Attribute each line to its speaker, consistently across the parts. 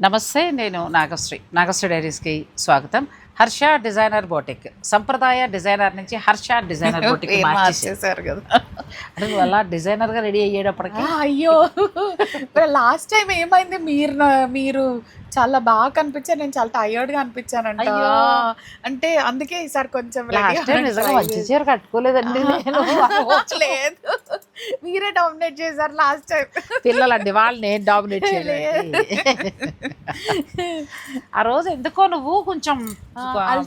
Speaker 1: నమస్తే నేను నాగశ్రీ. నాగశ్రీ డైరీస్కి స్వాగతం. Harsha designer boutique. సంప్రదాయ డిజైనర్ నుంచి హర్ష డిజైనర్ బోటిక్
Speaker 2: మార్చేశారు. కదా.
Speaker 1: అంటే నువ్వు అలా డిజైనర్గా రెడీ అయ్యేటప్పటికి
Speaker 2: అయ్యో. లాస్ట్ టైం ఏమైంది? మీరు మీరు చాలా బాగా కనిపించారు. నేను చాలా టైర్డ్గా అనిపించానంట.
Speaker 1: అయ్యో.
Speaker 2: అంటే అందుకే ఈసారి కొంచెం
Speaker 1: మంచి. చీర కట్టుకోలేదండి
Speaker 2: లేదు. మీరే డామినేట్ చేశారు లాస్ట్ టైం
Speaker 1: పిల్లలండి వాళ్ళు నేను డామినేట్ చేయలేదు ఆ రోజు ఎందుకో నువ్వు కొంచెం.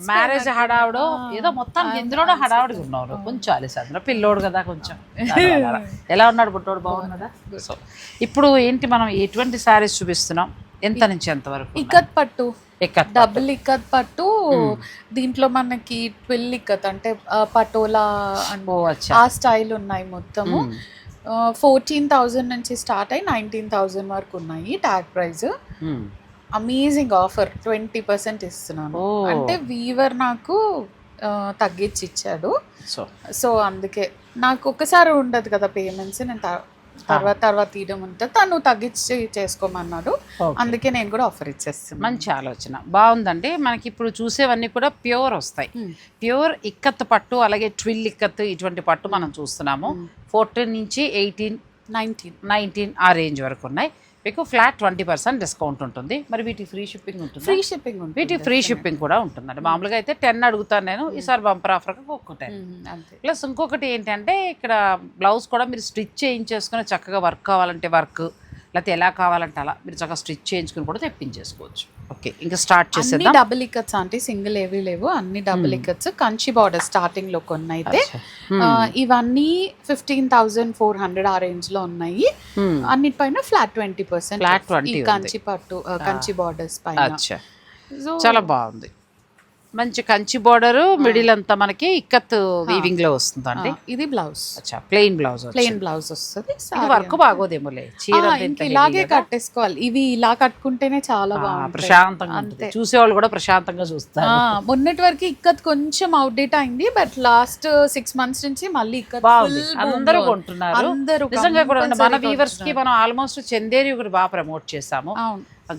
Speaker 1: మ్యారేజ్ హడావుడు ఏదో మొత్తం ఇందులోనే హడావుడిగా ఉన్నావు. కొంచెం అలసి పిల్లోడు కదా కొంచెం. ఎలా ఉన్నాడు పుట్టోడు? బాగున్నాడా? సో ఇప్పుడు ఏంటి మనం ఎటువంటి శారీస్ చూపిస్తున్నాం? ఎంత నుంచి ఎంత వరకు
Speaker 2: ఇక్కత్ పట్టు. డబుల్ ఇక్కత్ పట్టు. దీంట్లో మనకి ట్విల్ ఇక్కత్ అంటే పటోలా
Speaker 1: అచ్చా.
Speaker 2: ఆ స్టైల్ ఉన్నాయి మొత్తము. ఫోర్టీన్ థౌజండ్ నుంచి స్టార్ట్ అయ్యి నైన్టీన్ థౌజండ్ వరకు ఉన్నాయి tag price. Amazing offer. Twenty percent ఇస్తున్నాను. అంటే వీవర్ నాకు తగ్గించి ఇచ్చాడు.
Speaker 1: సో.
Speaker 2: సో అందుకే. నాకు ఒకసారి ఉండదు కదా పేమెంట్స్. నేను తర్వాత తర్వాత తీయడం ఉంటుంది తను తగ్గించి చేసుకోమన్నాడు. అందుకే నేను కూడా ఆఫర్ ఇచ్చేస్తున్నాను.
Speaker 1: మంచి ఆలోచన. బాగుందండి. మనకి ఇప్పుడు చూసేవన్నీ కూడా ప్యూర్ వస్తాయి. ప్యూర్ ఇక్కత్ పట్టు అలాగే ట్విల్ ఇక్కత్ ఇటువంటి పట్టు మనం చూస్తున్నాము. ఫోర్టీన్ నుంచి ఎయిటీన్
Speaker 2: నైన్టీన్.
Speaker 1: నైన్టీన్ ఆ రేంజ్ వరకు ఉన్నాయి. మీకు ఫ్లాట్ ట్వంటీ పర్సెంట్ డిస్కౌంట్ ఉంటుంది. మరి వీటికి ఫ్రీ షిప్పింగ్ ఉంటుంది?
Speaker 2: ఫ్రీ షిప్పింగ్ ఉంటుంది
Speaker 1: వీటికి ఫ్రీ షిప్పింగ్ కూడా ఉంటుందండి. మామూలుగా అయితే టెన్ అడుగుతాను నేను ఈసారి బంపర్ ఆఫర్కి ఒక్క టెన్
Speaker 2: మ్మ్, అంతే.
Speaker 1: ప్లస్ ఇంకొకటి ఏంటంటే ఇక్కడ బ్లౌజ్ కూడా మీరు స్టిచ్ చేయించేసుకుని చక్కగా వర్క్ కావాలంటే వర్క్ లేకపోతే ఎలా కావాలంటే అలా మీరు చక్కగా స్టిచ్ చేయించుకుని కూడా తెప్పించేసుకోవచ్చు. ఓకే ఇంకా స్టార్ట్ చేసేద్దాం.
Speaker 2: డబుల్ ఇక్కత్స్ అంటే సింగిల్ ఏవి లేవు అన్ని డబుల్ ఇక్కత్స్ కంచి బార్డర్ స్టార్టింగ్లో కొన్ని అయితే ఆ, ఇవన్నీ ఫిఫ్టీన్ థౌజండ్ ఫోర్ హండ్రెడ్ ఆ రేంజ్లో ఉన్నాయి.
Speaker 1: Hmm.
Speaker 2: అన్నిటిపైన ఫ్లాట్ ట్వంటీ పర్సెంట్
Speaker 1: Flat 20
Speaker 2: ఈ
Speaker 1: ఉంది.
Speaker 2: కంచి పట్టు కంచి బార్డర్స్ పైన.
Speaker 1: చాలా బాగుంది. మంచి కంచి బార్డర్ మిడిల్ అంతా మనకి ఇక్కత్ వీవింగ్లో వస్తుందండి.
Speaker 2: ఆ, ఇది బ్లౌజ్.
Speaker 1: అచ్చా ప్లెయిన్ బ్లౌజ్
Speaker 2: ప్లెయిన్ బ్లౌజ్ వస్తుంది
Speaker 1: వర్క్ బాగోదేమోలే. చీర ఇంత
Speaker 2: ఇలాగే. కట్టేసుకోవాలి. ఇవి ఇలా కట్టుకుంటేనే చాలా బాగుంటాయి.
Speaker 1: ప్రశాంతంగా చూసేవాళ్ళు కూడా ప్రశాంతంగా చూస్తారు.
Speaker 2: మొన్నటి వరకు ఇక్కత్ కొంచెం అవుట్డేట్ అయింది బట్ లాస్ట్ సిక్స్ మంత్స్ నుంచి మళ్ళీ ఇక్కత్
Speaker 1: బాగుంది అందరూ కొంటున్నారు.
Speaker 2: అందరూ
Speaker 1: నిజంగా కూడా మన వీవర్స్కి మనం ఆల్మోస్ట్ చందేరి ఒకటి బాగా ప్రమోట్ చేసాము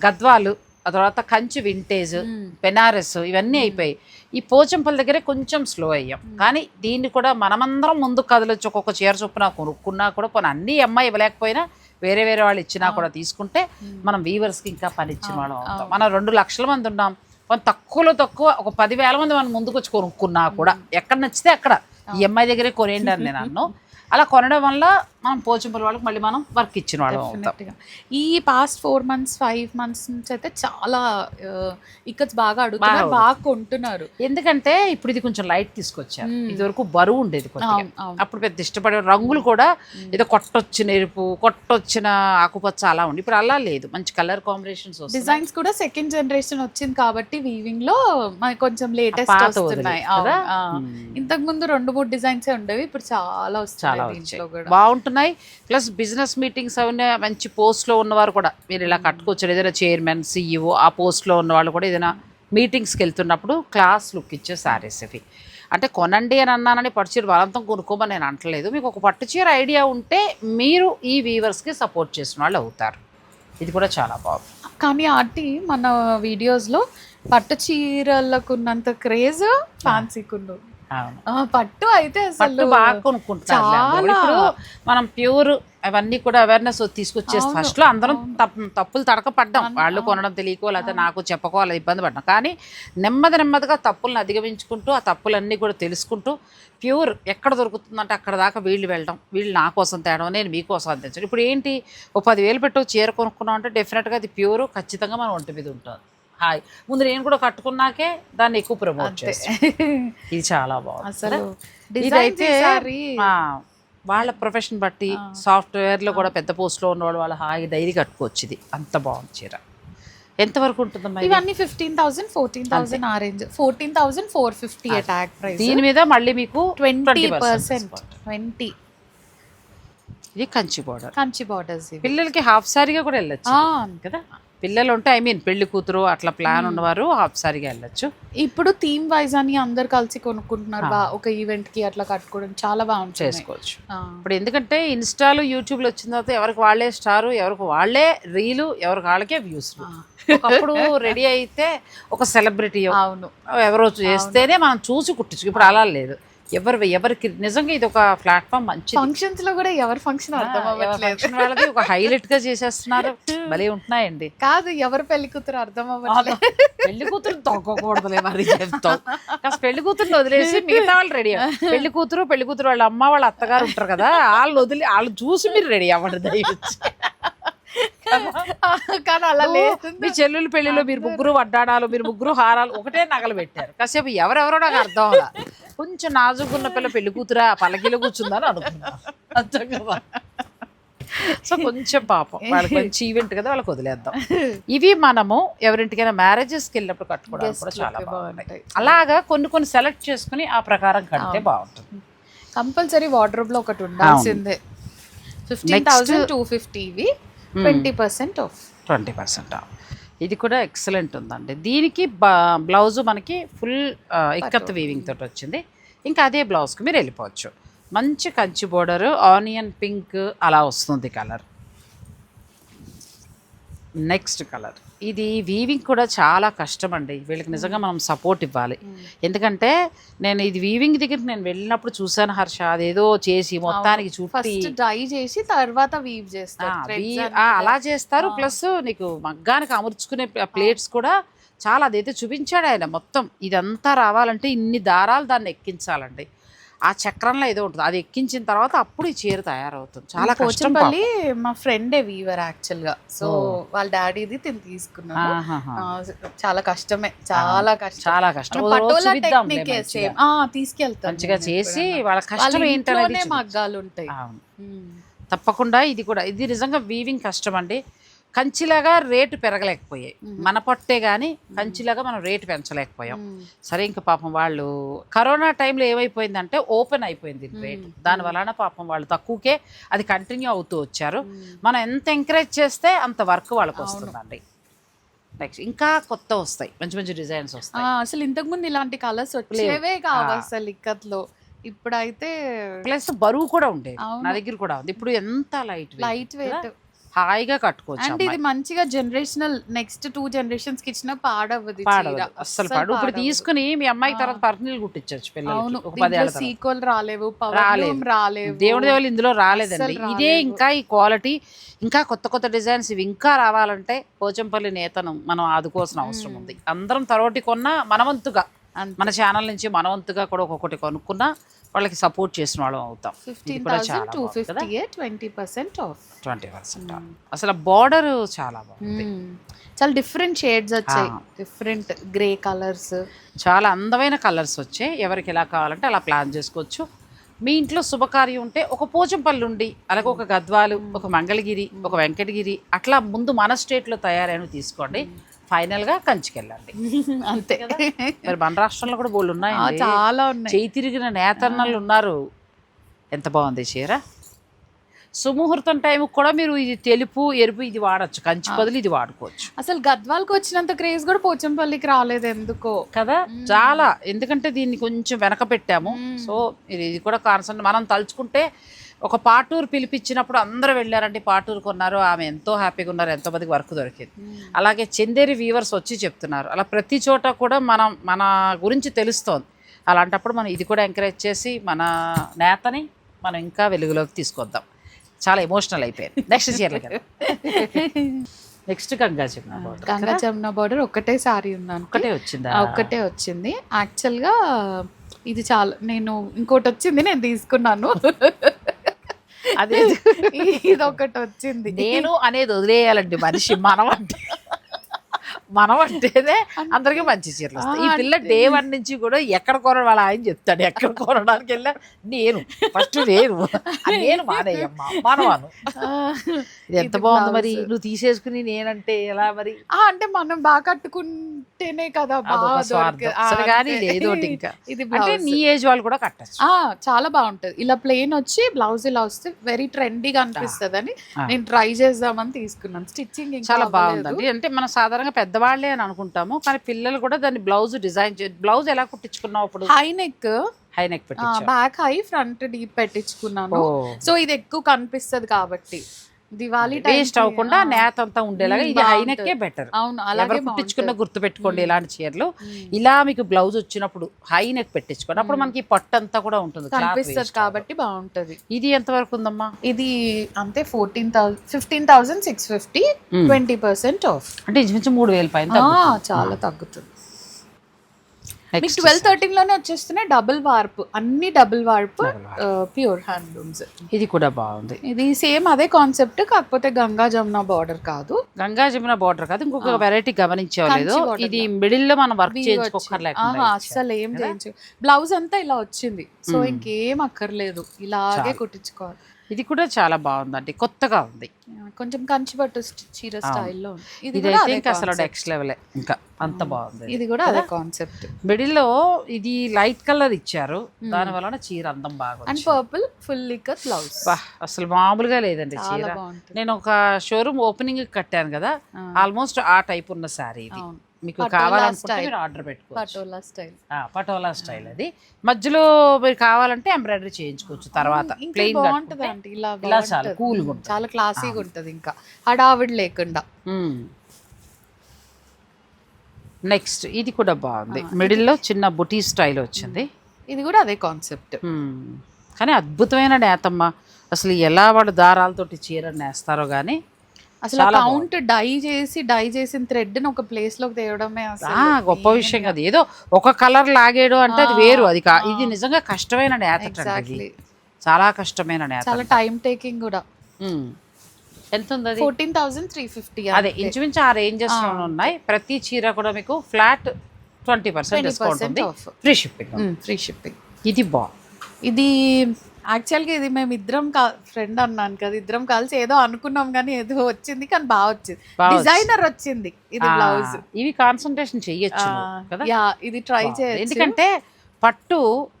Speaker 1: గద్వాలు ఆ తర్వాత కంచి వింటేజ్ బెనారస్ ఇవన్నీ అయిపోయాయి. ఈ పోచంపల్లి దగ్గరే కొంచెం స్లో అయ్యాం. కానీ దీన్ని కూడా మనమందరం ముందు కదలొచ్చి ఒక్కొక్క చీర చొప్పున కొనుక్కున్నా కూడా పోనీ అన్ని అమ్మాయి ఇవ్వలేకపోయినా వేరే వేరే వాళ్ళు ఇచ్చినా కూడా తీసుకుంటే మనం వీవర్స్కి ఇంకా పని ఇచ్చిన వాళ్ళం అవుతాం. మనం రెండు లక్షల మంది ఉన్నాం. కొంత తక్కువలో తక్కువ ఒక పదివేల మంది మనం ముందుకు వచ్చి కొనుక్కున్నా కూడా ఎక్కడ నచ్చితే అక్కడ. ఈ అమ్మాయి దగ్గరే కొనేయండి అని నేను అన్ను. అలా కొనడం వల్ల మనం పోచంపల్లి వాళ్ళకి మళ్ళీ మనం వర్క్ ఇచ్చిన వాళ్ళం అవుతాం.
Speaker 2: ఈ past four months five months నుంచి అయితే చాలా ఇక్కత్ బాగా అడుగుతున్నారు
Speaker 1: బాగా
Speaker 2: కొంటున్నారు.
Speaker 1: ఎందుకంటే ఇప్పుడు ఇది కొంచెం లైట్ తీసుకొచ్చారు. ఇది వరకు బరువు ఉండేది. అప్పుడు పెద్ద ఇష్టపడే రంగులు కూడా ఏదో కొట్టొచ్చిన ఎరుపు కొట్టొచ్చిన ఆకుపచ్చ అలా ఉంది ఇప్పుడు అలా లేదు. మంచి కలర్ కాంబినేషన్స్ వస్తాయి
Speaker 2: డిజైన్స్ కూడా సెకండ్ జనరేషన్ వచ్చింది కాబట్టి వీవింగ్లో మనకి కొంచెం లేటెస్ట్ వస్తున్నాయి. ఇంతకు ముందు రెండు మూడు డిజైన్స్ ఉండేవి ఇప్పుడు చాలా
Speaker 1: చాలా బాగుంటున్నాయి. ప్లస్ బిజినెస్ మీటింగ్స్ అవన్నీ మంచి పోస్ట్లో ఉన్నవారు కూడా. మీరు ఇలా కట్టుకోవచ్చు ఏదైనా చైర్మన్ సీఈఓ ఆ పోస్ట్లో ఉన్న వాళ్ళు కూడా ఏదైనా మీటింగ్స్కి వెళ్తున్నప్పుడు క్లాస్ లుక్ ఇచ్చే సారీస్ ఇవి. అంటే కొనండి అని అన్నానని పట్టు చీర బలంతం కొనుక్కోమని నేను అంటలేదు మీకు ఒక పట్టు చీర ఐడియా ఉంటే మీరు ఈ వీవర్స్కి సపోర్ట్ చేసిన వాళ్ళు అవుతారు. ఇది కూడా చాలా బాగుంది.
Speaker 2: కానీ ఆంటీ మన వీడియోస్లో పట్టు చీరలకు ఉన్నంత క్రేజ్ ఫ్యాన్సీకుండు. పట్టు అయితే
Speaker 1: పట్టు
Speaker 2: అసలు
Speaker 1: బాగా కొనుక్కుంటున్నారు. ఇప్పుడు మనం ప్యూర్ అవన్నీ కూడా అవేర్నెస్ తీసుకొచ్చేసి ఫస్ట్లో అందరం తప్పు తప్పులు తడక పడ్డాం వాళ్ళు కొనడం తెలియకో లేకపోతే నాకు చెప్పకో అలా ఇబ్బంది పడ్డాం. కానీ నెమ్మది నెమ్మదిగా తప్పులను అధిగమించుకుంటూ ఆ తప్పులన్నీ కూడా తెలుసుకుంటూ ప్యూర్ ఎక్కడ దొరుకుతుందంటే అక్కడ దాకా వీళ్ళు వెళ్ళడం. వీళ్ళు నా కోసం తేడం నేను మీకోసం అందించడం. ఇప్పుడు ఏంటి? ఓ పదివేలు పెట్టు చీర కొనుక్కున్నాం అంటే డెఫినెట్గా అది ప్యూర్ ఖచ్చితంగా మన ఒంటి మీద ఉంటుంది. హాయ్. ముందు నేను కూడా కట్టుకున్నాకే దాన్ని ఎక్కువ ప్రమోట్ చేస్తాను ఇది చాలా బాగుంది. ఇదైతే వాళ్ళ ప్రొఫెషన్ బట్టి సాఫ్ట్వేర్లో కూడా పెద్ద పోస్ట్లో ఉన్న వాళ్ళు వాళ్ళ హాయి డైరీ కట్టుకోవచ్చు ఇది. అంత బాగుంది చీర. ఎంతవరకు ఉంటుందమ్మా?
Speaker 2: ఇవన్నీ ఫిఫ్టీన్ థౌసండ్ ఫోర్టీన్ థౌసండ్ ఆ range fourteen thousand four fifty tag price
Speaker 1: దీని మీద మళ్ళీ మీకు
Speaker 2: ట్వంటీ
Speaker 1: 20%
Speaker 2: పర్సెంట్. ట్వంటీ.
Speaker 1: ఇది కంచి బోర్డర్
Speaker 2: కంచి బార్డర్స్
Speaker 1: పిల్లలకి హాఫ్ సారీగా కూడా వెళ్ళొచ్చు. కదా? పిల్లలు ఉంటే ఐ మీన్ పెళ్ళి కూతురు అట్లా ప్లాన్ ఉన్నవారు హాఫ్ సారీగా వెళ్ళొచ్చు.
Speaker 2: ఇప్పుడు థీమ్ వైజ్ అని అందరు కలిసి కొనుక్కుంటున్నారు. బా ఒక ఈవెంట్కి అట్లా కట్టుకోవడం చాలా బాగుంటుంది.
Speaker 1: చేసుకోవచ్చు. ఇప్పుడు ఎందుకంటే ఇన్స్టాలు యూట్యూబ్లో వచ్చిన తర్వాత ఎవరికి వాళ్ళే స్టారు ఎవరికి వాళ్ళే రీలు ఎవరికి వాళ్ళకే వ్యూస్ ఒకప్పుడు రెడీ అయితే ఒక సెలబ్రిటీ
Speaker 2: అవును.
Speaker 1: ఎవరో చేస్తేనే మనం చూసి కుట్టించు ఇప్పుడు అలా లేదు. ఎవరు ఎవరికి నిజంగా ఇది ఒక ప్లాట్ఫామ్ మంచిది.
Speaker 2: ఫంక్షన్స్లో కూడా ఎవరి ఫంక్షన్ అర్థం అవ్వట్లేదు.
Speaker 1: వాళ్ళది ఒక హైలైట్గా చేసేస్తున్నారు. భలే ఉంటున్నాయండి.
Speaker 2: కాదు ఎవరి పెళ్ళి కూతురు అర్థం అవ్వట్లేదు.
Speaker 1: పెళ్ళి కూతురు తొక్కకూడదులే మరి కాస్త పెళ్ళి కూతురుని వదిలేసి మిగతా వాళ్ళు రెడీ పెళ్ళి కూతురు పెళ్ళి కూతురు వాళ్ళ అమ్మ వాళ్ళ అత్తగారు ఉంటారు కదా వాళ్ళు వదిలి వాళ్ళు చూసి మీరు రెడీ అవ్వండి దయచేసి.
Speaker 2: కానీ అలా లేదు
Speaker 1: మీ చెల్లెలు పెళ్ళిలో మీరు ముగ్గురు వడ్డాడాలు మీరు ముగ్గురు హారాలు ఒకటే నగలు పెట్టారు. కాసేపు ఎవరెవరో నాకు అర్థం అవ్వలా? కొంచెం నాజుకున్న పిల్ల పెళ్ళి కూతురా పలకిలో కూర్చుందని అనుకున్నాను. అర్థం కదా సో కొంచెం పాపం. వాళ్ళకి మంచి ఈవెంట్ కదా వాళ్ళకి వదిలేద్దాం. ఇవి మనము ఎవరింటికైనా మ్యారేజెస్కి వెళ్ళినప్పుడు కట్టుకోవడానికి కూడా చాలా బాగుంటాయి. అలాగా కొన్ని కొన్ని సెలెక్ట్ చేసుకుని ఆ ప్రకారం కడితే బాగుంటుంది.
Speaker 2: కంపల్సరీ వార్డ్రోబ్లో ఒకటి ఉండాల్సిందే. ఫిఫ్టీన్ థౌసండ్ టూ ఫిఫ్టీ ఇవి. Twenty percent off
Speaker 1: twenty percent. ఇది కూడా ఎక్సలెంట్ ఉందండి. దీనికి బ్లౌజ్ మనకి ఫుల్ ఇక్కత్ వీవింగ్ తోటి వచ్చింది. ఇంకా అదే బ్లౌజ్కి మీరు వెళ్ళిపోవచ్చు. మంచి కంచి బోర్డర్ ఆనియన్ పింక్ అలా వస్తుంది కలర్ నెక్స్ట్ కలర్ ఇది వీవింగ్ కూడా చాలా కష్టం అండి వీళ్ళకి నిజంగా మనం సపోర్ట్ ఇవ్వాలి. ఎందుకంటే నేను ఇది వీవింగ్ దగ్గరికి నేను వెళ్ళినప్పుడు చూసాను హర్ష అదేదో చేసి మొత్తానికి
Speaker 2: ఫస్ట్ డ్రై చేసి తర్వాత వీవ్ చేస్తారు.
Speaker 1: ఆ, అలా చేస్తారు. ప్లస్ నీకు మగ్గానికి అమర్చుకునే ప్లేట్స్ కూడా చాలా అదైతే చూపించాడు ఆయన మొత్తం. ఇదంతా రావాలంటే ఇన్ని దారాలు దాన్ని ఎక్కించాలండి. ఆ చక్రంలో ఏదో ఉంటుంది. అది ఎక్కించిన తర్వాత అప్పుడు ఈ చీర తయారవుతుంది. చాలా కష్టం
Speaker 2: పోచంపల్లి మా ఫ్రెండే వీవర్ యాక్చువల్గా. సో వాళ్ళ డాడీది తిని తీసుకున్నాను చాలా కష్టమే. చాలా కష్టం.
Speaker 1: చాలా కష్టం.
Speaker 2: పటోలా టెక్నికే
Speaker 1: మంచిగా.
Speaker 2: సేమ్ ఆ తీసుకెళ్తాను
Speaker 1: మంచిగా చేసి. వాళ్ళ కష్టం ఏంటనేది.
Speaker 2: మగ్గాలు ఉంటాయి.
Speaker 1: తప్పకుండా ఇది కూడా. ఇది నిజంగా వీవింగ్ కష్టం అండి. కంచిలాగా రేటు పెరగలేకపోయాయి. మన పట్టే కానీ కంచిలాగా మనం రేటు పెంచలేకపోయాం. సరే ఇంకా పాపం వాళ్ళు కరోనా టైంలో ఏమైపోయిందంటే ఓపెన్ అయిపోయింది రేట్. దాని వలన పాపం వాళ్ళు తక్కువకే అది కంటిన్యూ అవుతూ వచ్చారు. మనం ఎంత ఎంకరేజ్ చేస్తే అంత వర్క్ వాళ్ళకి వస్తుందండి. నెక్స్ట్ ఇంకా కొత్త వస్తాయి. మంచి మంచి డిజైన్స్ వస్తాయి.
Speaker 2: అసలు ఇంతకు ముందు ఇలాంటి కలర్స్ వచ్చేవే కావు అసలు ఇక్కత్లో ఇప్పుడైతే
Speaker 1: ప్లస్ బరువు కూడా ఉండేది. నా దగ్గర కూడా ఉంది. ఇప్పుడు ఎంత లైట్
Speaker 2: లైట్ వెయిట్
Speaker 1: హాయిగా కట్టుకోవచ్చు
Speaker 2: అండ్ ఇది మంచిగా జనరేషనల్ నెక్స్ట్ టూ జనరేషన్స్కి ఇచ్చిన పాడవది
Speaker 1: పాడవదు. అస్సలు పాడు ఇప్పుడు తీసుకుని మీ అమ్మాయి తర్వాత పర్సనల్ కుట్టించవచ్చు తర్వాత.
Speaker 2: సీక్వల్ రాలేవు
Speaker 1: రాలేదు.
Speaker 2: రాలేవు.
Speaker 1: దేవుడి దేవుళ్ళు ఇందులో రాలేదండి. ఇదే. ఇంకా ఈ క్వాలిటీ ఇంకా కొత్త కొత్త డిజైన్స్ ఇవి ఇంకా రావాలంటే పోచంపల్లి నేతను మనం ఆదుకోవాల్సిన అవసరం ఉంది. అందరం తరోటి కొన్నా మనవంతుగా. మన ఛానల్ నుంచి మనవంతుగా కూడా ఒక్కొక్కటి కొనుక్కున్నా వాళ్ళకి సపోర్ట్ చేసిన వాళ్ళం అవుతాం.
Speaker 2: ట్వంటీ పర్సెంట్
Speaker 1: పర్సెంట్ అసలు బార్డర్ చాలా బాగుంది.
Speaker 2: చాలా డిఫరెంట్ షేడ్స్ వచ్చాయి. డిఫరెంట్ గ్రే కలర్స్
Speaker 1: చాలా అందమైన కలర్స్ వచ్చాయి. ఎవరికి ఎలా కావాలంటే అలా ప్లాన్ చేసుకోవచ్చు. మీ ఇంట్లో శుభకార్యం ఉంటే ఒక పోచంపల్లి ఉండి అలాగే ఒక గద్వాలు ఒక మంగళగిరి ఒక వెంకటగిరి అట్లా ముందు మన స్టేట్లో తయారైన తీసుకోండి. ఫైనల్గా కంచికెళ్ళండి
Speaker 2: అంతే.
Speaker 1: మరి మన రాష్ట్రంలో కూడా బోళ్ళు ఉన్నాయి
Speaker 2: చాలా ఉన్నాయి.
Speaker 1: చేయి తిరిగిన నేతన్నలు ఉన్నారు. ఎంత బాగుంది చీర? సుముహూర్తం టైం కూడా మీరు ఇది తెలుపు ఎరుపు ఇది వాడచ్చు. కంచి బదులు ఇది వాడుకోవచ్చు.
Speaker 2: అసలు గద్వాల్కి వచ్చినంత క్రేజ్ కూడా పోచంపల్లికి రాలేదు ఎందుకో.
Speaker 1: కదా? చాలా. ఎందుకంటే దీన్ని కొంచెం వెనక పెట్టాము. సో ఇది ఇది కూడా కాన్సెప్ట్. మనం తలుచుకుంటే ఒక పాటూరు పిలిపించినప్పుడు అందరూ వెళ్ళారండి పాటూరు కొన్నారు. ఆమె ఎంతో హ్యాపీగా ఉన్నారు ఎంతో మందికి వర్క్ దొరికింది. అలాగే చందేరి వీవర్స్ వచ్చి చెప్తున్నారు. అలా ప్రతి చోట కూడా మనం మన గురించి తెలుస్తోంది. అలాంటప్పుడు మనం ఇది కూడా ఎంకరేజ్ చేసి మన నేతని మనం ఇంకా వెలుగులోకి తీసుకొద్దాం. చాలా ఎమోషనల్ అయిపోయింది నెక్స్ట్ చీరలు నెక్స్ట్ గంగా చెప్పిన
Speaker 2: గంగా జమున బార్డర్ ఒక్కటే సారీ ఉన్నాను.
Speaker 1: ఒక్కటే వచ్చిందా?
Speaker 2: ఒక్కటే వచ్చింది. యాక్చువల్గా ఇది చాలా నేను ఇంకోటి వచ్చింది నేను తీసుకున్నాను.
Speaker 1: అదే
Speaker 2: ఇది ఒకటి వచ్చింది
Speaker 1: నేను అనేది వదిలేయాలండి మనిషి మనం అంటే మనం అంటేనే అందరికీ మంచి చీరలు వస్తాయి. ఈ పిల్ల డే వన్ నుంచి కూడా ఎక్కడ కొనడం వాళ్ళ ఆయన చెప్తాడు. ఎక్కడ కొనడానికి వెళ్ళా నేను ఫస్ట్ నేను. నేను మానేయమ్మా మనవాను. ఎంత బాగుంది మరి. నువ్వు తీసేసుకుని నేనంటే ఎలా మరి?
Speaker 2: ఆ, అంటే మనం బాగా కట్టుకుంటేనే కదా
Speaker 1: కానీ ఇంకా.
Speaker 2: ఇది
Speaker 1: అంటే. నీ ఏజ్ వాళ్ళు కూడా కట్టచ్చు.
Speaker 2: ఆ చాలా బాగుంటది. ఇలా ప్లెయిన్ వచ్చి బ్లౌజ్ ఇలా వస్తే వెరీ ట్రెండీగా అనిపిస్తుంది అని. నేను ట్రై చేద్దామని తీసుకున్నాను. స్టిచ్చింగ్
Speaker 1: చాలా బాగుందండి. అంటే మనం సాధారణంగా పెద్దవాళ్ళే అని అనుకుంటాము. కానీ పిల్లలు కూడా దాన్ని బ్లౌజ్ డిజైన్ బ్లౌజ్ ఎలా కుట్టించుకున్నావు అప్పుడు?
Speaker 2: High neck
Speaker 1: high neck
Speaker 2: back high front deep పెట్టించుకున్నాను. So ఇది ఎక్కువ కనిపిస్తది కాబట్టి. దివాళీ
Speaker 1: వేస్ట్ అవ్వకుండా నేత అంతా ఉండేలాగా ఇది హైనెక్కే బెటర్
Speaker 2: అవును అలాగే
Speaker 1: కుట్టించుకున్న గుర్తు పెట్టుకోండి ఇలాంటి చీరలు. ఇలా మీకు బ్లౌజ్ వచ్చినప్పుడు హై నెక్ పెట్టించుకోండి. అప్పుడు మనకి పట్టు అంతా కూడా ఉంటుంది
Speaker 2: కనిపిస్తుంది కాబట్టి బాగుంటది.
Speaker 1: ఇది ఎంత వరకు ఉందమ్మా?
Speaker 2: ఇది అంతే fourteen thousand fifteen thousand six fifty twenty percent off
Speaker 1: అంటే ఇంచుమించు మూడు వేల పైన.
Speaker 2: చాలా తగ్గుతుంది. మీకు ట్వెల్వ్ థర్టీన్లోనే వచ్చేస్తున్నాయి డబుల్ వార్ప్ అన్ని డబుల్ వార్ప్ ప్యూర్ హ్యాండ్లూమ్స్
Speaker 1: ఇది కూడా బాగుంది.
Speaker 2: ఇది సేమ్ అదే కాన్సెప్ట్ కాకపోతే గంగా జమున బార్డర్ కాదు.
Speaker 1: గంగా జమున బార్డర్ కాదు. ఇంకొక వెరైటీ గమనించలేదు ఇది మిడిల్లో మనం వర్క్ చేయించుకోకర్లేకుండా
Speaker 2: అస్సలు ఏం చేయించు. బ్లౌజ్ అంతా ఇలా వచ్చింది. సో ఇంకేం అక్కర్లేదు. ఇలాగే కుట్టించుకోవాలి.
Speaker 1: ఇది కూడా చాలా బాగుందండి. కొత్తగా ఉంది.
Speaker 2: కొంచెం కంచి పట్టు చీర స్టైల్లో ఇది
Speaker 1: అయితే ఇంకా అసలు. నెక్స్ట్ లెవెల్ ఇంకా అంత బాగుంది
Speaker 2: ఇది. కూడా అదే కాన్సెప్ట్
Speaker 1: మిడిల్లో ఇది లైట్ కలర్ ఇచ్చారు. దాని వలన చీర అందం బాగా
Speaker 2: అండ్ పర్పుల్ ఫుల్ లిక్కర్ బ్లౌజ్.
Speaker 1: బా అసలు మామూలుగా లేదండి చీర. నేను ఒక షోరూమ్ ఓపెనింగ్ కట్టాను కదా. ఆల్మోస్ట్ ఆ టైప్ ఉన్న సారీ ఇది. మీకు కావాలనుకుంటే. మీరు ఆర్డర్ పెట్టుకోవచ్చు.
Speaker 2: పటోలా స్టైల్
Speaker 1: ఆ, పటోలా స్టైల్ అది. మధ్యలో మీరు కావాలంటే ఎంబ్రాయిడరీ చేయించుకోవచ్చు తర్వాత. ప్లెయిన్
Speaker 2: బాగుంటది అంటే ఇలా
Speaker 1: ఇలా చాలా. కూల్
Speaker 2: ఉమ్, చాలా క్లాసీగా ఉంటది ఇంకా. హడావిడి లేకుండా.
Speaker 1: నెక్స్ట్ ఇది కూడా బాగుంది. మిడిల్లో చిన్న బుటీ స్టైల్ వచ్చింది.
Speaker 2: ఇది కూడా అదే కాన్సెప్ట్.
Speaker 1: కానీ అద్భుతమైన నేతమ్మ. అసలు ఎలా వాళ్ళు దారాలతోటి చీర నేస్తారో కానీ
Speaker 2: అసలు కౌంట్ డై చేసి డై చేసిన థ్రెడ్ని ఒక ప్లేస్లోకి తేవడమే
Speaker 1: గొప్ప విషయం కదా. ఏదో ఒక కలర్ లాగేయడం అంటే అది వేరు. అది ఇది నిజంగా కష్టమైన నేత. చాలా కష్టమైన నేత
Speaker 2: చాలా టైం టేకింగ్ కూడా.
Speaker 1: ఎంత ఉంది
Speaker 2: ఫోర్టీన్ థౌసండ్ త్రీ ఫిఫ్టీ
Speaker 1: అదే ఇంచుమించు ఆ రేంజెస్ ఉన్నాయి. ప్రతి చీర కూడా మీకు ఫ్లాట్ ట్వంటీ పర్సెంట్ డిస్కౌంట్ ఉంది. ఫ్రీ షిప్పింగ్
Speaker 2: ఫ్రీ షిప్పింగ్
Speaker 1: ఇది బాగుంది.
Speaker 2: ఇది యాక్చువల్గా ఇది మేము ఇద్దరం ఫ్రెండ్ అన్నాను కదా ఇద్దరం కలిసి ఏదో అనుకున్నాం కానీ ఏదో వచ్చింది కానీ బాగా వచ్చింది. డిజైనర్ వచ్చింది ఇది బ్లౌజ్
Speaker 1: ఇవి కాన్సన్ట్రేషన్ చెయ్యొచ్చు
Speaker 2: యా ఇది ట్రై చేయొచ్చు.
Speaker 1: ఎందుకంటే పట్టు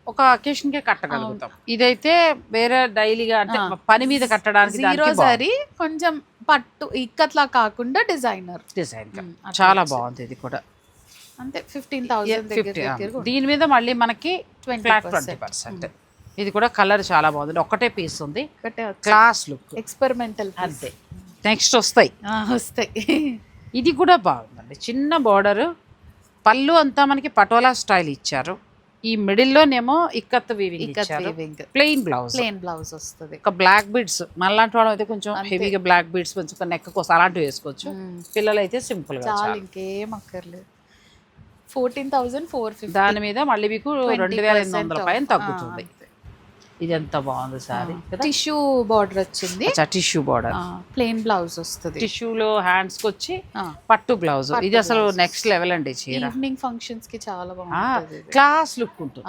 Speaker 1: ఒక అకేషన్ కే కట్టగలుగుతాం. ఇదైతే వేరే డైలీగా అంటే పని మీద కట్టడానికి
Speaker 2: జీరో సరి కొంచెం పట్టు ఇక్కట్లా కాకుండా డిజైనర్
Speaker 1: డిజైన్ చాలా బాగుంది ఇది కూడా.
Speaker 2: అంతే ఫిఫ్టీన్ థౌసండ్
Speaker 1: దీని మీద మళ్ళీ మనకి ట్వంటీ పర్సెంట్ ఇది కూడా కలర్ చాలా బాగుంది. ఒక్కటే పీస్ ఉంది. క్లాస్ లుక్
Speaker 2: ఎక్స్పెరిమెంటల్
Speaker 1: అంతే. నెక్స్ట్ వస్తాయి.
Speaker 2: వస్తాయి.
Speaker 1: ఇది కూడా బాగుందండి. చిన్న బార్డర్ పళ్ళు అంతా మనకి పటోలా స్టైల్ ఇచ్చారు. ఈ మిడిల్లోనేమో ikkat weaving plain blouse
Speaker 2: plain blouse వస్తుంది.
Speaker 1: ఒక బ్లాక్ బీడ్స్ మనలాంటి వాళ్ళం అయితే కొంచెం హెవీగా బ్లాక్ బీడ్స్ కొంచెం నెక్ కోసం అలాంటివి వేసుకోవచ్చు. పిల్లలు అయితే
Speaker 2: సింపుల్గా ఇంకేం అక్కర్లేదు. ఫోర్టీన్ థౌసండ్ ఫోర్ ఫిఫ్టీ
Speaker 1: దాని మీద మళ్ళీ మీకు రెండు వేల ఎనిమిది వందల పైన తగ్గుతుంది. ఇది ఎంత బాగుంది సారీ
Speaker 2: టిష్యూ బార్డర్ వచ్చింది.
Speaker 1: Tissue border.
Speaker 2: ప్లేన్ బ్లౌజ్ వస్తుంది.
Speaker 1: టిష్యూలో హ్యాండ్స్కి వచ్చి. పట్టు బ్లౌజ్. ఇది అసలు నెక్స్ట్ లెవెల్ అండి చీర.
Speaker 2: ఈవినింగ్ ఫంక్షన్స్కి చాలా బాగుంటుంది ఇది.
Speaker 1: క్లాస్ లుక్ ఉంటుంది.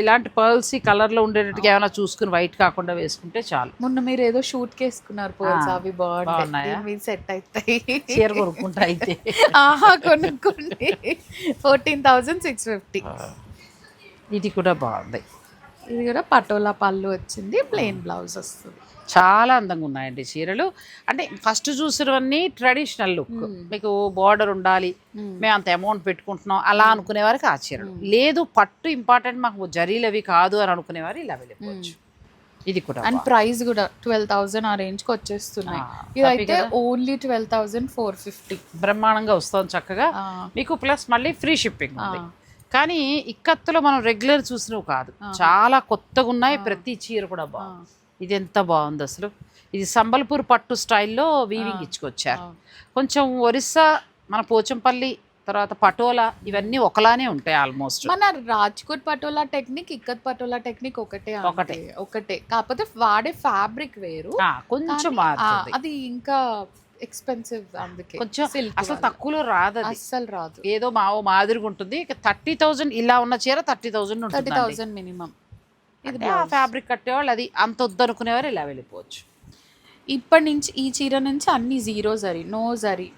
Speaker 1: ఇలాంటి పర్ల్స్ కలర్లో ఉండేటట్టుగా ఏమైనా చూసుకుని వైట్ కాకుండా వేసుకుంటే చాలు.
Speaker 2: మొన్న మీరు ఏదో షూట్ కేసుకున్నారు పోల్స్ అవి
Speaker 1: బాగున్నాయా?
Speaker 2: సెట్ అవుతాయి.
Speaker 1: చీర కొనుక్కుంటా అయితే.
Speaker 2: ఆహా కొనుక్కోండి ఫోర్టీన్ థౌసండ్ సిక్స్ ఫిఫ్టీ
Speaker 1: ఇది కూడా బాగుంది.
Speaker 2: ఇది కూడా పటోలా పళ్ళు వచ్చింది ప్లేన్ బ్లౌజ్ వస్తుంది.
Speaker 1: చాలా అందంగా ఉన్నాయండి చీరలు. అంటే ఫస్ట్ చూసినవన్నీ ట్రెడిషనల్ లుక్ మీకు బార్డర్ ఉండాలి మేము. అంత అమౌంట్ పెట్టుకుంటున్నాం అలా అనుకునే వారికి ఆ చీరలు. లేదు పట్టు ఇంపార్టెంట్ మాకు జరీలు అవి కాదు అని అనుకునే ఇలా వెళ్ళిపోవచ్చు. ఇది కూడా
Speaker 2: అండ్ ప్రైస్ కూడా ట్వెల్వ్ థౌసండ్ ఆ రేంజ్కి వచ్చేస్తున్నాయి. ఇదైతే only twelve thousand four fifty
Speaker 1: బ్రహ్మాండంగా వస్తుంది చక్కగా. మీకు ప్లస్ మళ్ళీ ఫ్రీ షిప్పింగ్ ఉంది. కానీ ఇక్కత్తులో మనం రెగ్యులర్ చూసినవి కాదు. చాలా కొత్తగా ఉన్నాయి ప్రతి చీర కూడా బాగుంది ఇది ఎంత బాగుంది అసలు. ఇది సంబల్పూర్ పట్టు స్టైల్లో వీవింగ్ ఇచ్చుకొచ్చారు. కొంచెం ఒరిస్సా మన పోచంపల్లి తర్వాత పటోలా ఇవన్నీ ఒకలానే ఉంటాయి ఆల్మోస్ట్
Speaker 2: మన రాజ్కోట్ పటోలా టెక్నిక్ ఇక్కత్ పటోలా టెక్నిక్ ఒకటే ఒకటే. ఒకటే. కాకపోతే వాడే ఫ్యాబ్రిక్ వేరు.
Speaker 1: కొంచెం
Speaker 2: అది ఇంకా ఎక్స్పెన్సివ్ అందుకే
Speaker 1: కొంచెం అసలు. తక్కువలో రాదు
Speaker 2: అస్సలు రాదు.
Speaker 1: ఏదో మా ఓ మాదిరిగా ఉంటుంది ఇక థర్టీ థౌజండ్ ఇలా ఉన్న చీర thirty thousand
Speaker 2: thirty thousand minimum. ఇది
Speaker 1: ఫ్యాబ్రిక్ కట్టేవాళ్ళు అది అంత వద్దనుకునేవారు ఇలా వెళ్ళిపోవచ్చు.
Speaker 2: ఇప్పటి నుంచి ఈ చీర నుంచి అన్ని జీరో జరి నో జరి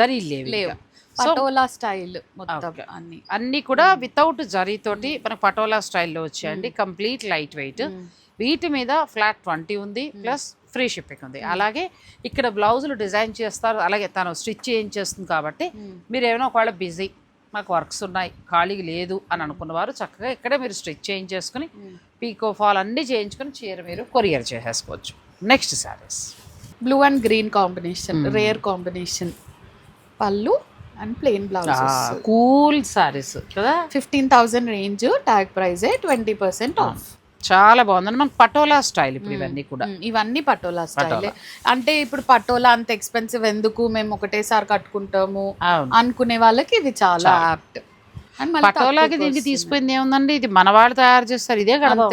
Speaker 1: జరీ లేవు
Speaker 2: లేవు. పటోలా స్టైల్ మొత్తం అన్ని.
Speaker 1: అన్ని కూడా వితౌట్ జరీతోటి మన పటోలా స్టైల్లో వచ్చాయండి. కంప్లీట్ లైట్ వెయిట్ వీటి మీద ఫ్లాట్ ట్వంటీ ఉంది. ప్లస్ ఫ్రీ షిప్పింగ్ ఉంది. అలాగే ఇక్కడ బ్లౌజులు డిజైన్ చేస్తారు. అలాగే తను స్టిచ్ చేయించేస్తుంది కాబట్టి మీరు ఏమైనా ఒకవేళ బిజీ మాకు వర్క్స్ ఉన్నాయి ఖాళీ లేదు అని అనుకున్నవారు చక్కగా ఇక్కడే మీరు స్టిచ్ చేయించేసుకుని పీకో ఫాల్ అన్నీ చేయించుకుని చీర మీరు కొరియర్ చేసేసుకోవచ్చు. Next saris
Speaker 2: blue and green combination rare combination పళ్ళు and plain blouses
Speaker 1: cool saris కదా?
Speaker 2: Fifteen thousand range tag price twenty percent off
Speaker 1: చాలా బాగుంది మనకు పటోలా స్టైల్ ఇప్పుడు ఇవన్నీ కూడా.
Speaker 2: ఇవన్నీ పటోలా స్టైల్. అంటే ఇప్పుడు పటోలా అంత ఎక్స్పెన్సివ్ ఎందుకు? మేము ఒకటేసారి కట్టుకుంటాము అనుకునే వాళ్ళకి ఇది చాలా యాప్ట్.
Speaker 1: పటోలాకి దీనికి తీసిపోయింది ఏముందండి? ఇది మన వాళ్ళు తయారు చేస్తారు. ఇదే కదా.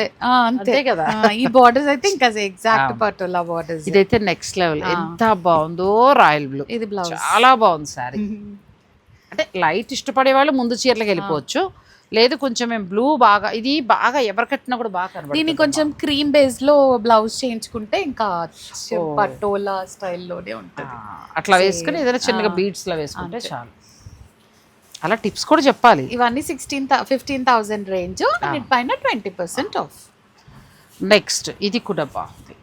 Speaker 2: అంతే.
Speaker 1: కదా.
Speaker 2: ఈ బార్డర్స్ అయితే ఇంకా ఎగ్జాక్ట్ పటోలా బార్డర్స్
Speaker 1: ఇదైతే నెక్స్ట్ లెవెల్ ఎంత బాగుందో రాయల్ బ్లూ.
Speaker 2: ఇది బ్లౌజ్
Speaker 1: చాలా బాగుంది సారీ అంటే లైట్ ఇష్టపడే వాళ్ళు ముందు చీరలకు వెళ్ళిపోవచ్చు. లేదు కొంచెం మేము బ్లూ బాగా ఇది బాగా ఎవరు కట్టినా కూడా బాగా కనబడుతుంది
Speaker 2: దీన్ని కొంచెం క్రీమ్ బేస్లో బ్లౌజ్ చేయించుకుంటే ఇంకా పటోలా స్టైల్లోనే ఉంటుంది.
Speaker 1: అట్లా వేసుకుని ఏదైనా చిన్నగా బీడ్స్లో వేసుకుంటే చాలు. అలా టిప్స్ కూడా చెప్పాలి.
Speaker 2: ఇవన్నీ సిక్స్టీన్ ఫిఫ్టీన్ థౌసండ్ రేంజ్ పైన ట్వంటీ పర్సెంట్ ఆఫ్
Speaker 1: నెక్స్ట్ ఇది కూడా బాగుంది.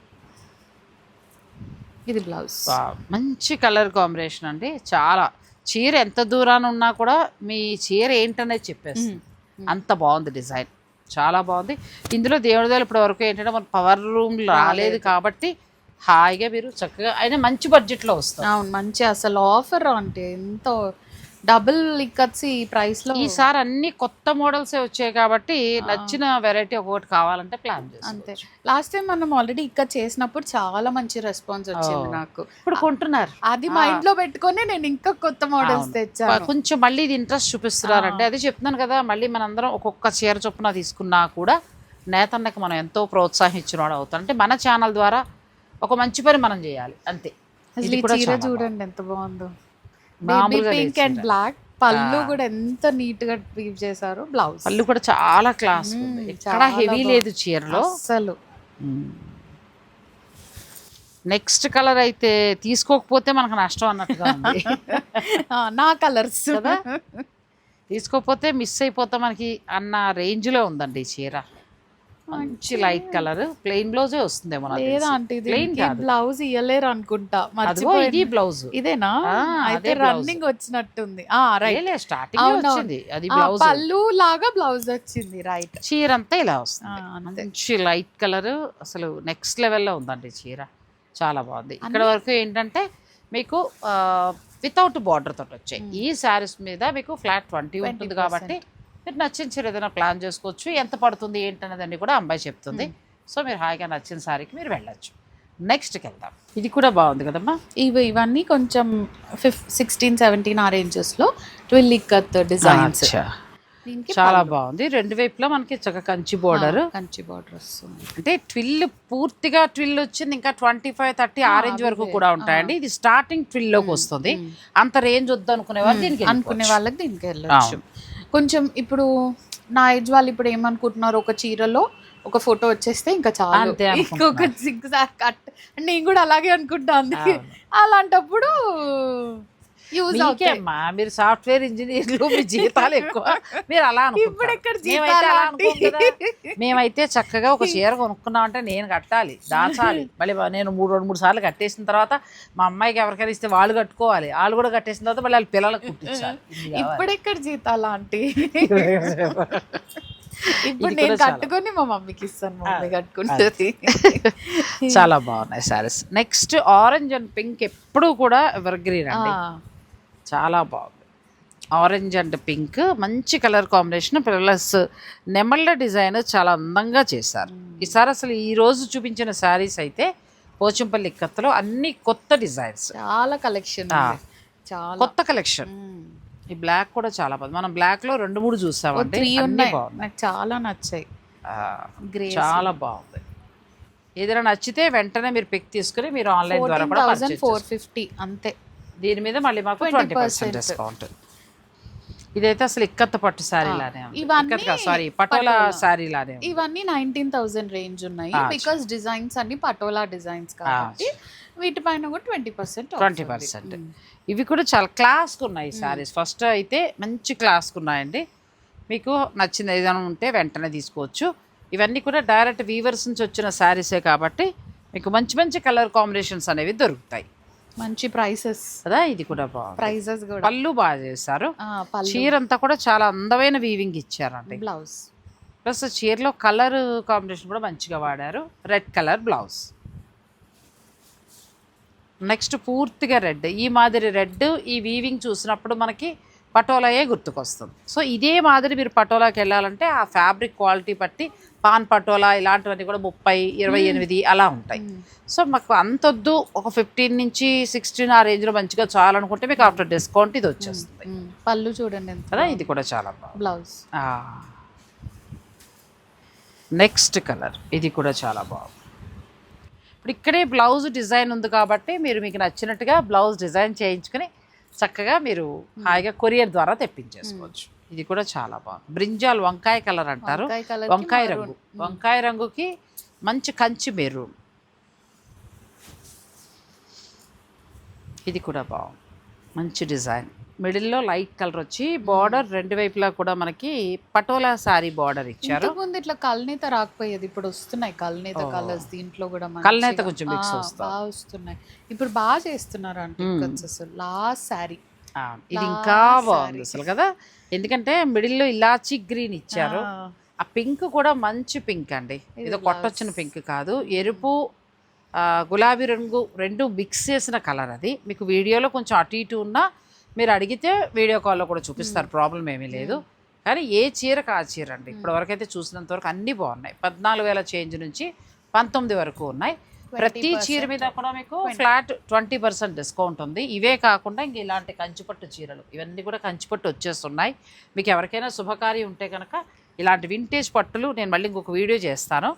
Speaker 2: ఇది బ్లౌజ్
Speaker 1: మంచి కలర్ కాంబినేషన్ అండి. చాలా చీర ఎంత దూరాన ఉన్నా కూడా మీ చీర ఏంటనేది చెప్పేస్తుంది. అంత బాగుంది డిజైన్. చాలా బాగుంది. ఇందులో దేవుడి దగ్గర ఇప్పటి వరకు ఏంటంటే మన పవర్ రూమ్ రాలేదు. కాబట్టి హాయిగా మీరు చక్కగా అయినా మంచి బడ్జెట్లో వస్తుంది.
Speaker 2: అవును మంచి అసలు ఆఫర్ అంటే ఎంతో డబుల్ ఇక్కత్స్ ఈ ప్రైస్లో
Speaker 1: ఈసారి అన్ని కొత్త మోడల్సే వచ్చాయి కాబట్టి నచ్చిన వెరైటీ ఒకటి కావాలంటే ప్లాన్ చేస్తాం
Speaker 2: అంతే. లాస్ట్ టైం మనం ఆల్రెడీ ఇక్కడ చేసినప్పుడు చాలా మంచి రెస్పాన్స్ వచ్చింది. నాకు.
Speaker 1: ఇప్పుడు కొంటున్నారు.
Speaker 2: అది మైండ్లో పెట్టుకొని నేను ఇంకా కొత్త మోడల్స్ తెచ్చాను.
Speaker 1: కొంచెం మళ్ళీ ఇది ఇంట్రెస్ట్ చూపిస్తున్నారంటే అది చెప్తున్నాను కదా మళ్ళీ మనందరం ఒక్కొక్క చీర చొప్పున తీసుకున్నా కూడా నేతన్నకి మనం ఎంతో ప్రోత్సహించిన వాడు అవుతాం. అంటే మన ఛానల్ ద్వారా ఒక మంచి పని మనం చేయాలి. అంతే.
Speaker 2: చూడండి ఎంత బాగుందో.
Speaker 1: మామూలుగా
Speaker 2: పింక్ అండ్ బ్లాక్ పళ్ళు కూడా ఎంత నీట్గా వీవ్ చేశారు బ్లౌజ్
Speaker 1: పళ్ళు కూడా చాలా క్లాస్
Speaker 2: చాలా
Speaker 1: హెవీ. లేదు చీరలో.
Speaker 2: అసలు
Speaker 1: నెక్స్ట్ కలర్ అయితే తీసుకోకపోతే మనకు నష్టం అన్నట్టుగా ఉంది.
Speaker 2: నా కలర్స్
Speaker 1: కదా? తీసుకోకపోతే మిస్ అయిపోతే మనకి అన్న రేంజ్లో ఉందండి ఈ చీర. మంచి లైట్ కలర్. ప్లెయిన్ బ్లౌజే వస్తుందేమో నాకు
Speaker 2: లేదా
Speaker 1: తెలిసి.
Speaker 2: అంటే. బ్లౌజ్ ఇయ్యలేరు అనుకుంటా.
Speaker 1: ఇది బ్లౌజ్.
Speaker 2: ఇదేనా? అయితే. రన్నింగ్ వచ్చినట్టుంది. ఆ రైట్
Speaker 1: స్టార్టింగ్. వచ్చింది. అది బ్లౌజ్.
Speaker 2: పళ్ళు లాగా బ్లౌజ్ వచ్చింది. రైట్
Speaker 1: చీర అంతా ఇలా వస్తుంది. మంచి లైట్ కలర్. అసలు నెక్స్ట్ లెవెల్లో ఉందండి చీర. చాలా బాగుంది. ఇక్కడ వరకు ఏంటంటే మీకు వితౌట్ బార్డర్ తోటి వచ్చాయి. ఈ శారీస్ మీద మీకు ఫ్లాట్ ట్వంటీ ఉంటుంది కాబట్టి మీరు నచ్చిన చీర ఏదైనా ప్లాన్ చేసుకోవచ్చు. ఎంత పడుతుంది ఏంటనేదండి కూడా అమ్మాయి చెప్తుంది. సో మీరు హాయిగా నచ్చిన శారీకి మీరు వెళ్ళొచ్చు. నెక్స్ట్కి వెళ్దాం ఇది కూడా బాగుంది కదమ్మా?
Speaker 2: ఇవి ఇవన్నీ కొంచెం ఫిఫ్ సిక్స్టీన్ సెవెంటీన్ ఆ ranges లో ట్విల్ ఇక్కత్ డిజైన్స్.
Speaker 1: చాలా బాగుంది. రెండు వైపులా మనకి చక్కగా కంచి బోర్డర్.
Speaker 2: కంచి బార్డర్ వస్తుంది.
Speaker 1: అంటే ట్విల్ పూర్తిగా ట్విల్ వచ్చింది. ఇంకా ట్వంటీ ఫైవ్ థర్టీ ఆ రేంజ్ వరకు కూడా ఉంటాయండి. ఇది స్టార్టింగ్ ట్విల్లోకి వస్తుంది. అంత రేంజ్ వద్దు అనుకునే వాళ్ళు దీనికి
Speaker 2: అనుకునే వాళ్ళకి దీనికి వెళ్ళొచ్చు. కొంచెం ఇప్పుడు నా ఏజ్ వాళ్ళు ఇప్పుడు ఏమనుకుంటున్నారు? ఒక చీరలో ఒక ఫోటో వచ్చేస్తే ఇంకా చాలు. ఇంకొక సిక్స్ కట్. నేను కూడా అలాగే అనుకుంటా అందుకే అలాంటప్పుడు యూజ్
Speaker 1: మీరు సాఫ్ట్వేర్ ఇంజనీర్లు మీ జీతాలు ఎక్కువ. మీరు అలా
Speaker 2: ఇప్పుడు ఎక్కడ జీతాలు
Speaker 1: అలా
Speaker 2: ఆంటీ?
Speaker 1: అనుకోం కదా. మేమైతే చక్కగా ఒక చీర కొనుక్కున్నామంటే నేను కట్టాలి దాచాలి. మళ్ళీ నేను మూడు రెండు మూడు సార్లు కట్టేసిన తర్వాత మా అమ్మాయికి ఎవరికైనా ఇస్తే వాళ్ళు కట్టుకోవాలి. వాళ్ళు కూడా కట్టేసిన తర్వాత మళ్ళీ వాళ్ళ పిల్లలకు కుట్టించాలి.
Speaker 2: ఇప్పుడు ఎక్కడ జీతాలా ఆంటీ? ఇప్పుడు నేను కట్టుకొని మా మమ్మీకి ఇస్తాను మమ్మీ కట్టుకుంటుంది
Speaker 1: చాలా బాగున్నాయి saris next orange and pink ఎప్పుడు కూడా ఎవర్ గ్రీన్ అండి చాలా బాగుంది. ఆరెంజ్ అండ్ పింక్ మంచి కలర్ కాంబినేషన్ ప్లస్ నెమళ్ళ డిజైన్ చాలా అందంగా చేశారు. ఈసారి అసలు ఈ రోజు చూపించిన శారీస్ అయితే పోచంపల్లి ఇక్కత్తులో అన్ని కొత్త డిజైన్స్
Speaker 2: చాలా కలెక్షన్ చాలా.
Speaker 1: కొత్త కలెక్షన్ ఈ బ్లాక్ కూడా చాలా బాగుంది. మనం బ్లాక్లో రెండు మూడు బాగున్నాయి
Speaker 2: నాకు చాలా నచ్చాయి.
Speaker 1: చాలా బాగుంది. ఏదైనా నచ్చితే వెంటనే మీరు పిక్ తీసుకుని మీరు ఆన్లైన్ ద్వారా కూడా
Speaker 2: ఫోర్ ఫిఫ్టీ అంతే.
Speaker 1: దీని మీద మళ్ళీ మాకు
Speaker 2: 20%
Speaker 1: ట్వంటీ పర్సెంట్. డిస్కౌంట్. ఇదైతే అసలు ఇక్కత్త పట్టు శారీ లానే
Speaker 2: ఇవన్నీ
Speaker 1: సారీ పటోలా శారీ లానే
Speaker 2: ఇవన్నీ నైన్టీన్ థౌసండ్ రేంజ్ ఉన్నాయి. బికాస్ డిజైన్స్ అన్ని పటోలా డిజైన్స్ కాబట్టి వీటిపైన కూడా ట్వంటీ పర్సెంట్
Speaker 1: ట్వంటీ పర్సెంట్. ఇవి కూడా చాలా క్లాస్కి ఉన్నాయి శారీస్ ఫస్ట్ అయితే మంచి క్లాస్కి ఉన్నాయండి. మీకు నచ్చింది ఏదైనా ఉంటే వెంటనే తీసుకోవచ్చు. ఇవన్నీ కూడా డైరెక్ట్ వీవర్స్ నుంచి వచ్చిన శారీసే కాబట్టి మీకు మంచి మంచి కలర్ కాంబినేషన్స్ అనేవి దొరుకుతాయి.
Speaker 2: మంచి ప్రైసెస్
Speaker 1: కదా ఇది కూడా బాగుంది.
Speaker 2: ప్రైసెస్ కూడా.
Speaker 1: పళ్ళు బాగా చేశారు. చీర అంతా కూడా చాలా అందమైన వీవింగ్ ఇచ్చారండి.
Speaker 2: బ్లౌజ్
Speaker 1: ప్లస్ చీరలో కలర్ కాంబినేషన్ కూడా మంచిగా వాడారు. రెడ్ కలర్ బ్లౌజ్ నెక్స్ట్ పూర్తిగా రెడ్ ఈ మాదిరి రెడ్ ఈ వీవింగ్ చూసినప్పుడు మనకి పటోలాయే గుర్తుకొస్తుంది. సో ఇదే మాదిరి మీరు పటోలాకి వెళ్ళాలంటే ఆ ఫ్యాబ్రిక్ క్వాలిటీ బట్టి పాన్ పటోలా ఇలాంటివన్నీ కూడా ముప్పై ఇరవై ఎనిమిది అలా ఉంటాయి. సో మాకు అంతొద్దు ఒక ఫిఫ్టీన్ నుంచి సిక్స్టీన్ ఆ రేంజ్లో మంచిగా చాలనుకుంటే మీకు ఆఫ్టర్ డిస్కౌంట్ ఇది వచ్చేస్తుంది.
Speaker 2: పళ్ళు చూడండి ఎంత
Speaker 1: కదా ఇది కూడా చాలా
Speaker 2: బ్లౌజ్.
Speaker 1: నెక్స్ట్ కలర్ ఇది కూడా చాలా బాగుంది. ఇప్పుడు ఇక్కడే బ్లౌజ్ డిజైన్ ఉంది కాబట్టి మీరు మీకు నచ్చినట్టుగా బ్లౌజ్ డిజైన్ చేయించుకొని చక్కగా మీరు హాయిగా కొరియర్ ద్వారా తెప్పించేసుకోవచ్చు. ఇది కూడా చాలా బాగుంది బ్రింజాల్ వంకాయ కలర్ అంటారు.
Speaker 2: వంకాయ.
Speaker 1: రంగు. వంకాయ రంగుకి మంచి కంచి మెరూన్. ఇది కూడా బాగుంది మంచి డిజైన్. మిడిల్లో లైట్ కలర్ వచ్చి బార్డర్ రెండు వైపులా కూడా మనకి పటోలా సారీ బార్డర్ ఇచ్చారు.
Speaker 2: ముందు ఇట్లా కల్నేత రాకపోయేది ఇప్పుడు వస్తున్నాయి కల్నేత కలర్స్ దీంట్లో కూడా
Speaker 1: కల్నేత. కొంచెం.
Speaker 2: బాగా వస్తున్నాయి. ఇప్పుడు బాగా చేస్తున్నారు అంటే లాస్ట్ శారీ
Speaker 1: ఆ, ఇది ఇంకా బాగుంది అసలు కదా? ఎందుకంటే మిడిల్లో ఇలాచి గ్రీన్ ఇచ్చారు. ఆ. పింక్ కూడా మంచి పింక్ అండి. ఇది కొట్టొచ్చిన పింక్ కాదు. ఎరుపు గులాబీ రంగు రెండు మిక్స్ చేసిన కలర్ అది. మీకు వీడియోలో కొంచెం అటు ఇటు ఉన్నా మీరు అడిగితే వీడియో కాల్లో కూడా చూపిస్తారు. ప్రాబ్లం ఏమీ లేదు. కానీ ఏ చీరకు ఆ చీర అండి? ఇప్పటి వరకు అయితే చూసినంత వరకు అన్నీ బాగున్నాయి. పద్నాలుగు వేల చేంజ్ నుంచి పంతొమ్మిది వరకు ఉన్నాయి. ప్రతి చీర మీద కూడా మీకు ఫ్లాట్ ట్వంటీ పర్సెంట్ డిస్కౌంట్ ఉంది. ఇవే కాకుండా ఇంక ఇలాంటి కంచిపట్టు చీరలు ఇవన్నీ కూడా కంచిపట్టు వచ్చేస్తున్నాయి. మీకు ఎవరికైనా శుభకార్యం ఉంటే కనుక ఇలాంటి వింటేజ్ పట్టులు నేను మళ్ళీ ఇంకొక వీడియో చేస్తాను.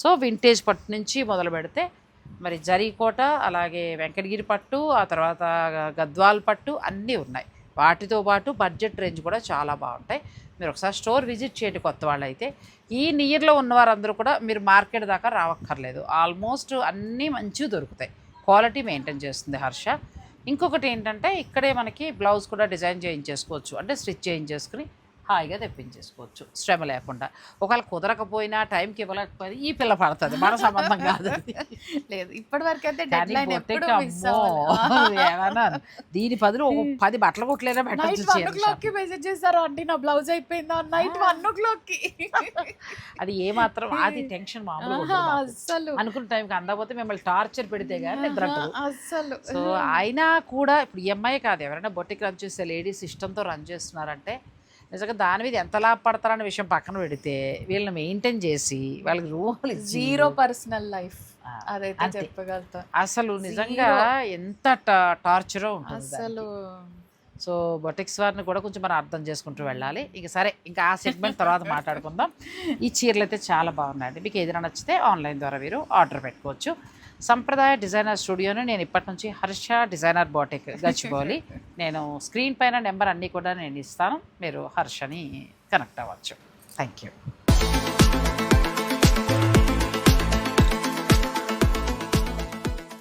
Speaker 1: సో వింటేజ్ పట్టు నుంచి మొదలు పెడితే మరి జరీకోట అలాగే వెంకటగిరి పట్టు ఆ తర్వాత గద్వాల్ పట్టు అన్నీ ఉన్నాయి. వాటితో పాటు బడ్జెట్ రేంజ్ కూడా చాలా బాగుంటాయి. మీరు ఒకసారి స్టోర్ విజిట్ చేయండి కొత్త వాళ్ళు అయితే ఈ నియర్లో ఉన్న వారందరూ కూడా మీరు మార్కెట్ దాకా రావక్కర్లేదు. ఆల్మోస్ట్ అన్నీ మంచివి దొరుకుతాయి. క్వాలిటీ మెయింటైన్ చేస్తుంది హర్ష. ఇంకొకటి ఏంటంటే ఇక్కడే మనకి బ్లౌజ్ కూడా డిజైన్ చేయించేసుకోవచ్చు. అంటే స్టిచ్ చేయించేసుకుని హాయిగా తెప్పించేసుకోవచ్చు. శ్రమ లేకుండా. ఒకవేళ కుదరకపోయినా టైంకి ఇవ్వలేకపోయినా ఈ పిల్ల పడుతుంది. మన సంబంధం కాదు.
Speaker 2: లేదు ఇప్పటి వరకు అయితే
Speaker 1: ఏమన్నా దీని బదులు ఒక పది బట్టలు
Speaker 2: నైట్
Speaker 1: పెట్టచ్చు
Speaker 2: మెసేజ్ చేస్తారు ఆంటీ నా బ్లౌజ్ అయిపోయిందా? నైట్ వన్ ఓ క్లాక్కి.
Speaker 1: అది ఏ మాత్రం అది టెన్షన్ మాకు.
Speaker 2: అస్సలు.
Speaker 1: అనుకున్న టైంకి అందకపోతే మిమ్మల్ని టార్చర్ పెడితే కానీ నిద్ర.
Speaker 2: అస్సలు.
Speaker 1: సో అయినా కూడా ఇప్పుడు ఈఎంఐ కాదు ఎవరైనా బొట్టికి రన్ చేసే లేడీస్ ఇష్టంతో రన్ చేస్తున్నారంటే నిజంగా దాని మీద ఎంత లాభపడతారనే విషయం పక్కన పెడితే వీళ్ళని మెయింటైన్ చేసి వాళ్ళకి ఇచ్చి
Speaker 2: జీరో పర్సనల్ లైఫ్ అదైతే. చెప్పగలుగుతా.
Speaker 1: అసలు నిజంగా ఎంత టార్చరో ఉంటుంది
Speaker 2: అసలు
Speaker 1: సో బొటిక్స్ వారిని కూడా కొంచెం మనం అర్థం చేసుకుంటూ వెళ్ళాలి. ఇక సరే ఇంకా ఆ సెగ్మెంట్ తర్వాత మాట్లాడుకుందాం. ఈ చీరలు అయితే చాలా బాగున్నాయండి. మీకు ఏదైనా నచ్చితే ఆన్లైన్ ద్వారా మీరు ఆర్డర్ పెట్టుకోవచ్చు. సంప్రదాయ డిజైనర్ స్టూడియోని నేను ఇప్పటి నుంచి హర్ష డిజైనర్ బోటిక్ గచ్చిబౌలి నేను స్క్రీన్ పైన నెంబర్ అన్నీ కూడా నేను ఇస్తాను. మీరు హర్షని కనెక్ట్ అవ్వచ్చు. Thank you.